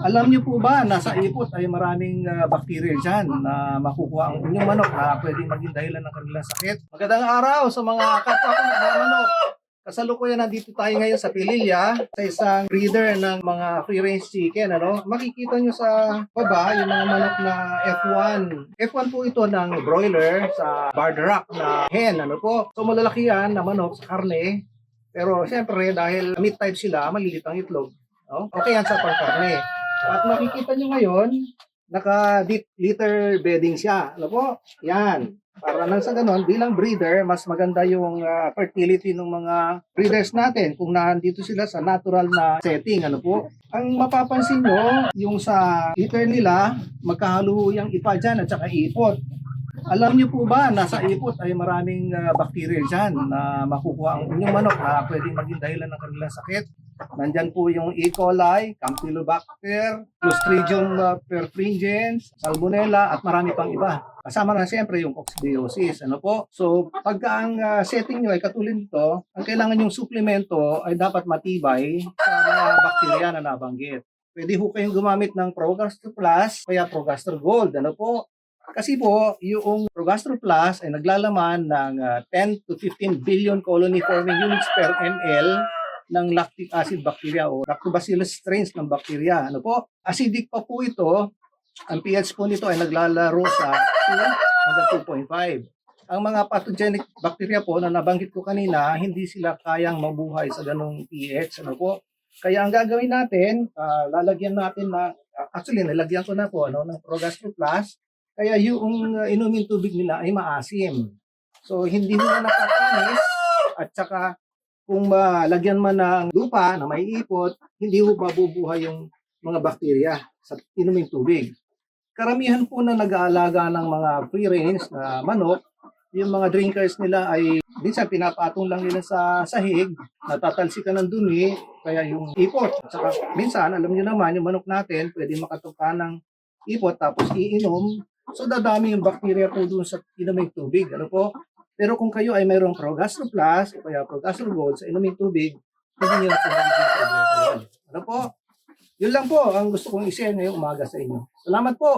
Alam niyo po ba, nasa ipot ay maraming uh, bacteria dyan na makukuha ang inyong manok na pwedeng maging dahilan ng kanilang sakit. Magandang araw sa mga kapwa ko na manok. Kasalukuyan nandito tayo ngayon sa Pililya sa isang breeder ng mga free range chicken. Ano? Makikita nyo sa baba yung mga manok na F1. F1 po ito ng broiler sa Barderak na hen. Ano po? So malalaki yan na manok sa karne. Pero siyempre dahil meat type sila, malilit ang itlog. No? Okay yan sa pangkarne. At makikita nyo ngayon, naka litter bedding siya. Ano po? Yan. Para nang sa ganon, bilang breeder, mas maganda yung ah, fertility ng mga breeders natin kung nandito sila sa natural na setting. Ano po? Ang mapapansin nyo, yung sa litter nila, magkahalo yung ipa dyan at saka ipot. Alam niyo po ba, nasa ipot ay maraming ah, bacteria dyan na makukuha ang inyong manok na pwedeng maging dahilan ng kanilang sakit. Nandyan po yung E. coli, Campylobacter, Clostridium uh, perfringens, Salmonella at marami pang iba. Kasama na siyempre yung coccidiosis. Ano po? So, pagka ang ah, setting nyo ay katulad nito, ang kailangan yung suplemento ay dapat matibay sa mga bakterya na nabanggit. Pwede ho kayong gumamit ng Progastro Plus kaya Progastro Gold. Ano po? Kasi po, yung Progastro Plus ay naglalaman ng ah, 10 to 15 billion colony forming units per ml ng lactic acid bacteria o lactobacillus strains ng bacteria. Ano po? Acidic pa po ito. Ang pH po nito ay naglalaro sa 2 hanggang 2.5. Ang mga pathogenic bacteria po na nabanggit ko kanina, hindi sila kayang mabuhay sa ganong pH. Ano po? Kaya ang gagawin natin, ah, lalagyan natin na, actually, nilagyan ko na po ano, ng Progastro Plus. Kaya yung uh, inumin tubig nila ay maasim. So, hindi nila nakakanis at saka kung malagyan man ng lupa na may ipot, hindi ho mabubuhay yung mga bakterya sa inuming tubig. Karamihan po na nag-aalaga ng mga free range na manok, yung mga drinkers nila ay minsan pinapatong lang nila sa sahig, natatalsikan ng dumi, kaya yung ipot. At saka minsan, alam niyo naman, yung manok natin, pwede makatuka ng ipot tapos iinom. So dadami yung bakterya po doon sa inuming tubig. Ano po? Pero kung kayo ay mayroong Progastro Plus o kaya Progastro Gold sa inuming tubig, hindi nyo na po magiging problema yun. Ano po? Yun lang po ang gusto kong i-share ngayong umaga sa inyo. Salamat po!